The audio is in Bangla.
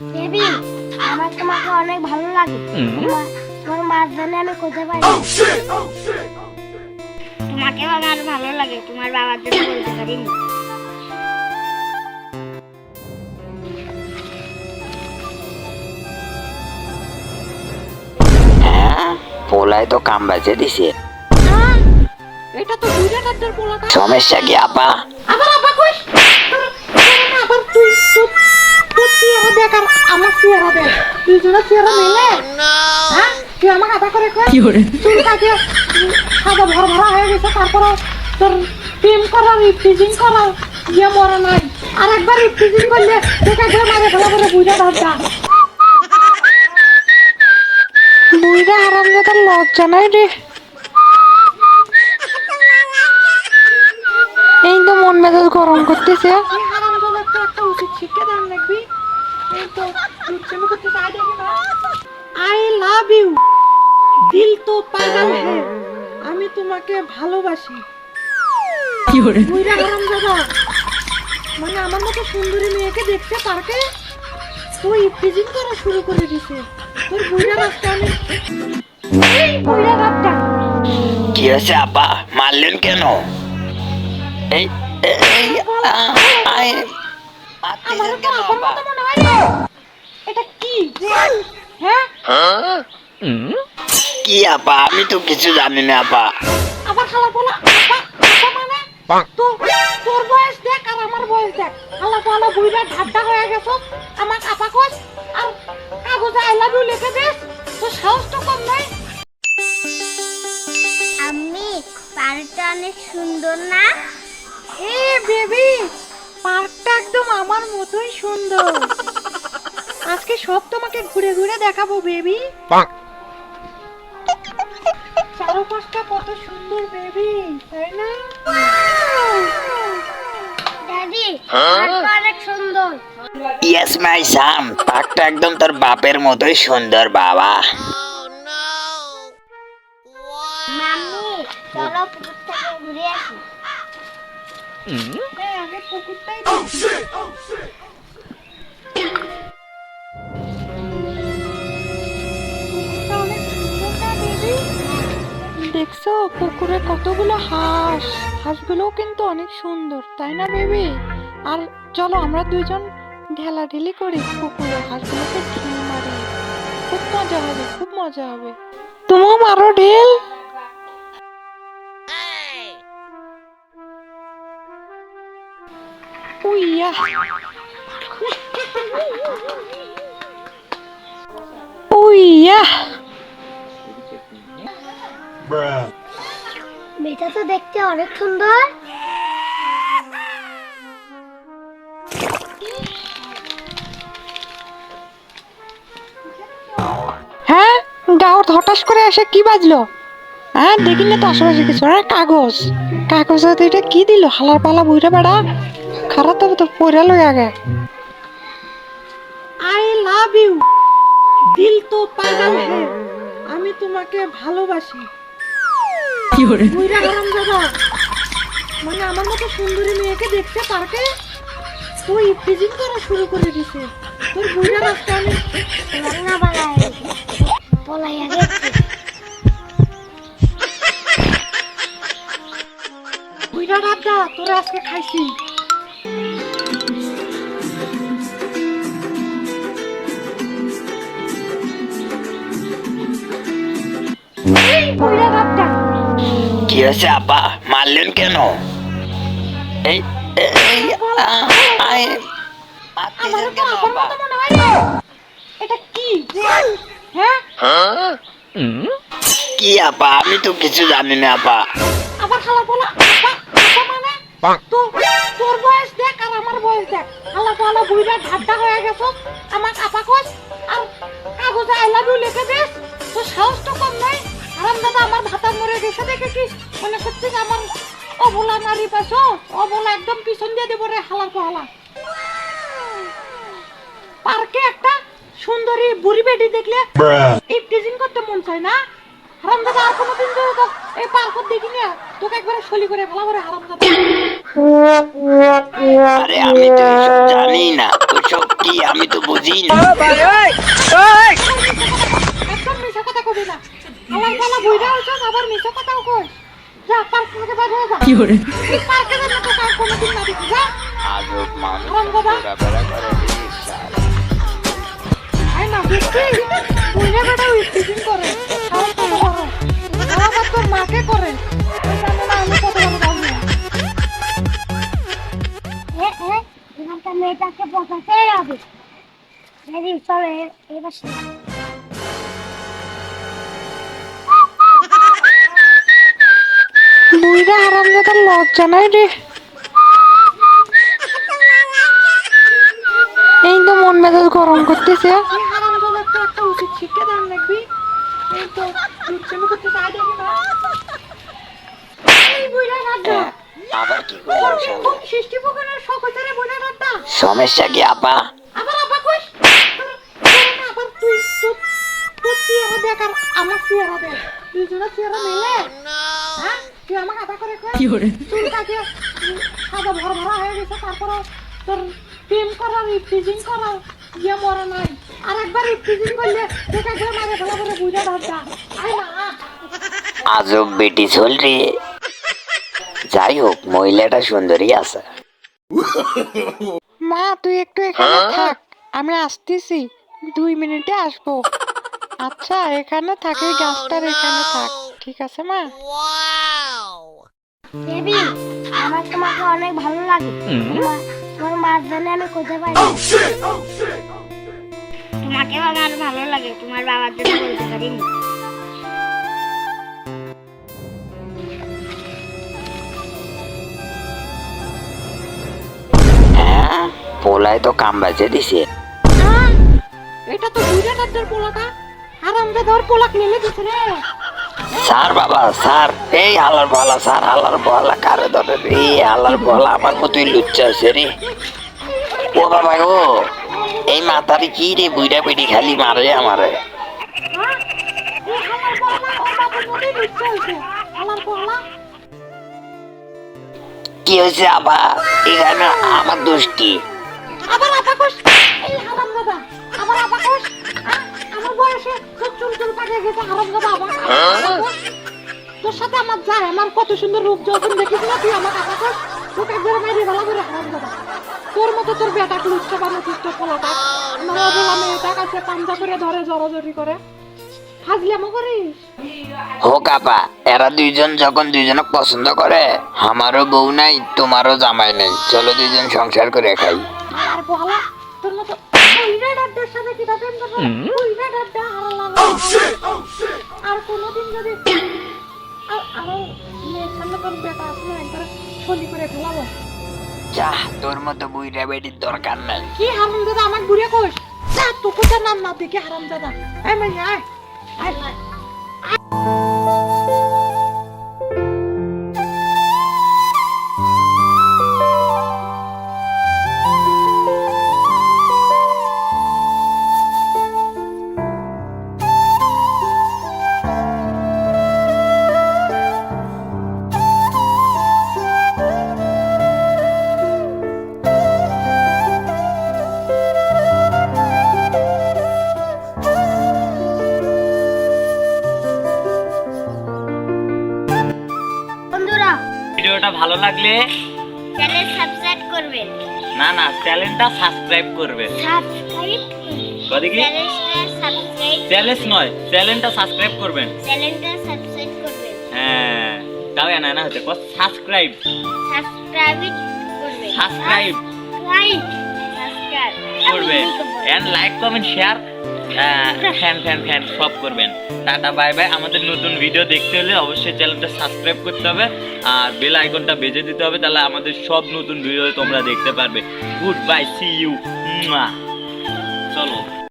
বেবি আমার তোমাকে অনেক ভালো লাগে। তোমার মার জন্য আমি কোথায় পারি তোমাকে আমার ভালো লাগে তোমার বাবার জন্য বলতে পারিনি। হ্যাঁ পোলায় তো কাম বাজে দিছে। এটা তো সমস্যা কি আপা? আবার আবার কইস দেখ আর আমার চেহারা দেখ তুই জোড়া চেহারা মেলে। হ্যাঁ তুই আমাকে আদা করে কয় চুল কাটে সাদা ভরা ভরা হয়ে গেছে। তারপরে তোর প্রেম করা রিফ্রিজিং করা ইয়ে মরে নাই। আর একবার রিফ্রিজিং করলে দেখা গেলে মারে ফেলা করে বুঝা লজ্জা নাই রে এই তো মন মেজাজ গরম করতেছে একটা উচিত শিক্ষা দাম আই লাভ ইউ দিল তো পাগল হে আমি তোমাকে ভালোবাসি। কি করে বুইরা হারাম দাদা মানে আমার মতো সুন্দরী মেয়েকে দেখতে পার্কে? তুই ফিজিং করা শুরু করে দিছে তোর বুইরা রাস্তা আমি বুইরা রাস্তা কি হয়েছে আপা মারলেন কেন? এই এই- আই- আমার মারতেছেন তো কেন আপা মতো মনে হয় না। এটা কি হ্যাঁ? কি আপা? আমি তো কিছু জানি না আপা। আবার খালা বলা আপা আপা মানে? তো তোর বয়স দেখ আর আমার বয়স দেখ। খালা বলা বুইরা ঢাড্ডা হয়ে গেছ। আমার আপা কস আর কাগজে আই লাভ ইউ লিখে দিস। তো সাহস তো কম নাই। আমি পার্কটা অনেক সুন্দর না? এ বেবি পার্কটা একদম আমার মতোই সুন্দর। আজকে সব তোমাকে ঘুরে ঘুরে দেখাবো বেবি চারপাশটা কত সুন্দর বেবি তাই না? দাদি অনেক সুন্দর। ইয়েস মাই সাম পাকটা একদম তোর বাপের মতোই সুন্দর বাবা। মাম্মি চলো পুকুর থেকে ঘুরে আসি। হ্যাঁ আগে পুকুরটাই দেখছ? পুকুরে কতগুলো হাঁস। হাঁসগুলোও কিন্তু অনেক সুন্দর, তাই না বেবি? আর চলো আমরা দুইজন ঢেলাঢেলি করি পুকুরে। হাঁসগুলোকে ঢিল মারি। খুব মজা হবে, খুব মজা হবে। তুমিও মারো ঢেল। উইয়া। উইয়া। মেয়েটা তো দেখতে অনেক সুন্দর। হ্যাঁ গাওয়ার হঠাৎ করে এসে কি বাজলো? হ্যাঁ দেখি না তো আশেপাশে কিছু। হ্যাঁ কাগজ। কাগজ এটা কি দিল? হালার পালা বুঝে বেড়া। খারাপ তবে তো পড়ে লই আগে। আই লাভ ইউ দিল তো পাগল হে আমি তোমাকে ভালোবাসি। কি করে বুইরা হারাম মানে আমার মতো সুন্দরী মেয়েকে দেখতে পার্কে? তুই ফিজিং করা শুরু করে দিছে। তোর বুইরা রাস্তা আমি রান্না বাড়ায় পলাই আগে বুইরা রাস্তা তোরা আজকে খাইছি। কি হয়েছে আপা মারলেন কেন এই। এটা কি হ্যাঁ কি আপা আমি তো কিছু জানি না আপা আবার খালা বলা আপা আপা মানে তো তোর বয়স দেখ আর আমার বয়স দেখ খালা বলা বুইরা ঢাড্ডা হয়ে গেছ আমার আপা কস আর কাগজে আই লাভ ইউ লিখে দিস তো সাহস তো কম নাই আরাম দাদা আমার ভাতা মরে গেছে দেখে কি মনে করছিস আমার অবলা নারী পাইছো অবলা একদম পিছন দিয়ে দেবো রে হালা পালা। পার্কে একটা সুন্দরী বুড়ি বেটি দেখলে ইফটিজিং করতে মন চায় না? হারামজাদা আর কোনোদিন তো এই পার্কত দেখি না তোকে একবারে সলি করে ফেলা করে হারামজাদা আরে আমি তো জানি না। ওসব কি আমি তো বুঝি না একদম মিশা কথা কবি না আমার গলা বইরা হচ্ছে আবার মিশা কথাও কই। যা পার্ক থেকে বাইরে হয়ে যা। কি করে? এই পার্কে যাবে তো আর কোনোদিন না দেখি যা। আজব মানুষ ঘোরাফেরা করে আই না দেখছি বইরা বেটা উই করে সারা কত বড় আবার তোর মাকে করে। এই জানে না আমি কত বড় জানি এ এ মেয়েটাকে পচাতেই হবে এবার বুইরা হারামজাদার লজ্জা নাই রে। এই তো মন মেজাজ গরম করতেছে। সমস্যা কি আপা? আমার চেহারা দেখ। দুজনের চেহারা মেলে হ্যাঁ তুই আমাকে আদা করে কই চুল কাটিয়ে সাদা ভর ভরা হয়ে গেছে তারপর তোর প্রেম করার রিপ্রেজেন্ট করার ইয়ে মরে নাই। আর একবার রিপ্রেজেন্ট করলে তোকে একবার মারে ফেলা করে বুঝে ঢাকা আয় না। আ। আজব বেটি চল রে যাই হোক মহিলাটা সুন্দরী আছে। মা তুই একটু এখানে থাক। আমি আসতেছি। দুই মিনিটে আসব। আচ্ছা এখানে থাকি গাছটার এখানে থাক। ঠিক আছে মা? বেবি আমার তোমাকে অনেক ভালো লাগে। তোমার তোমার মার জন্য আমি কোথায় পারি তোমাকে আমার ভালো লাগে তোমার বাবার জন্য বলতে পারিনি হ্যাঁ পোলায় তো কাম বাজে দিছে। এটা তো রাজ্যের পোলাটা আরামে ধর পোলাক নেমে দিছে রে। স্যার বাবা স্যার। এই হালার বলা, স্যার হালার বলা, কারে ধরে রে? হালার বলা আমার মতোই লুচ্চা আছে রে। ও বাবা গো, এই মাথারে কি রে বুইরা বেটি খালি মারে আমারে? কি হয়েছে আবা এখানে আমার দোষ কি? আবার আপা কোষ এই হারাম দাদা আবার আপা কোষ আমার বয়সে চুল চুল পাকে গেছে হারাম দাদা আবার। তোর সাথে আমার যায় আমার কত সুন্দর রূপ যখন দেখিস না তুই আমার কোষ তোকে একবার মাইরে ভালো করে হারাম দাদা তোর মতো তোর বেটা লুচ্চা বানাতিস তোর পোলাটা আমার অবলা মেয়েটা কাছে পাঞ্জা করে ধরে জড়াজড়ি করে। করিস? আপা এরা দুইজন যখন দুইজনক পছন্দ করে আমারও বউ নাই তোমারও জামাই নেই। চলো দুইজন সংসার করে খাই। আর বলা তোর মতো কইরা ডাড্ডার সাথে কি প্রেম করব? কইরা ডাড্ডা আর লাগা আর কোনোদিন যদি আর আরও মেয়ের সামনে তোর বেটা আসলে একবার ছলি করে ফেলাবো যা তোর মতো বুইরা বেটির দরকার নাই। কি হারাম দাদা আমার ঘুরে কোষ যা তোকে তো নাম না দেখে হারাম দাদা আয়। মাই আয়। আয় লাগলে? চ্যানেল সাবস্ক্রাইব করবেন। না না চ্যানেলটা সাবস্ক্রাইব করবেন। সাবস্ক্রাইব কি? চ্যালেঞ্জ নয় চ্যানেলটা সাবস্ক্রাইব করবেন। চ্যানেলটা সাবস্ক্রাইব করবেন। হ্যাঁ তাও এনা না হতে সাবস্ক্রাইব সাবস্ক্রাইব করবেন। সাবস্ক্রাইব সাবস্ক্রাইব করবেন। And like comment share fan fan fan সব করবেন। টাটা বাই বাই আমাদের নতুন ভিডিও দেখতে হলে অবশ্যই চ্যানেলটা সাবস্ক্রাইব করতে হবে আর বেল আইকনটা বেজে দিতে হবে, তাহলে আমাদের সব নতুন ভিডিও তোমরা দেখতে পারবে। গুড বাই সি ইউ চলো।